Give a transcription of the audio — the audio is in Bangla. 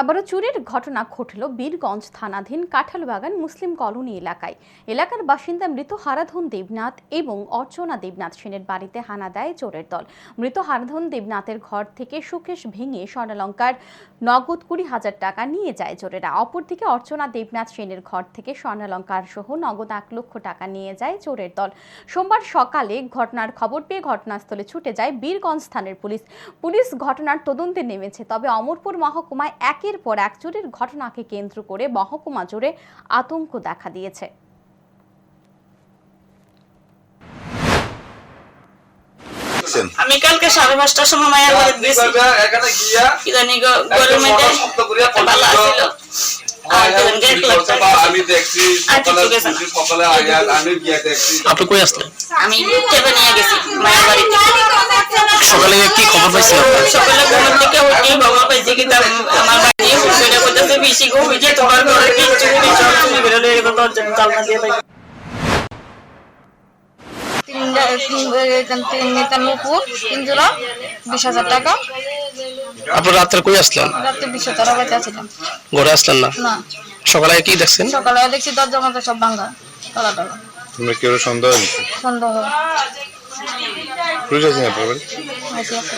আবারও চুরির ঘটনা ঘটল বীরগঞ্জ থানাধীন কাঁঠালবাগান মুসলিম কলোনি এলাকায়। এলাকার বাসিন্দা মৃত হারাধন দেবনাথ এবং অর্চনা দেবনাথ সেনের বাড়িতে হানা দেয় চোরের দল। মৃত হারাধন দেবনাথের ঘর থেকে সুকেশ ভেঙে স্বর্ণালঙ্কার নগদ কুড়ি হাজার টাকা নিয়ে যায় চোরেরা। অপরদিকে অর্চনা দেবনাথ সেনের ঘর থেকে স্বর্ণালঙ্কার সহ নগদ এক লক্ষ টাকা নিয়ে যায় চোরের দল। সোমবার সকালে ঘটনার খবর পেয়ে ঘটনাস্থলে ছুটে যায় বীরগঞ্জ থানার পুলিশ। পুলিশ ঘটনার তদন্তে নেমেছে, তবে অমরপুর মহকুমায় একের পর এক চুরির ঘটনাকে কেন্দ্র করে মহকুমা জুড়ে আতঙ্ক দেখা দিয়েছে। আমি কালকে সাড়ে পাঁচটার সময় মায়ের বাড়ি গেছি। গো- গরমের ভালো টাকা আমি আচ্ছা, সকালে আপনি কই আসলেন? আমি নিয়ে গেছি মায়ের বাড়িতে কি খবর পাইছেন সকালে ঘুমের থেকে উঠে বাবা পাইছে কি তার আমার বাড়ি সেটা বলতেছে বেশি গো হয়েছে তোমার ঘরে কি চুরি সব চুরি করে লয়ে গেল দরজা জানলা দিয়ে পাই তিন মিটার নুপুর তিন জোড়া বিশ হাজার টাকা। আপনি রাত্রে কই আসলেন? রাত্রে বিশ টাকা বেঁচে ঘরে আসলেন না? না। সকালে কি দেখছেন? সকালে দেখছি দরজা মতো সব তলা তলা। কেউ সন্দেহ সন্দেহ পুলিশ আছে আপনার বাড়ি? আছে আছে।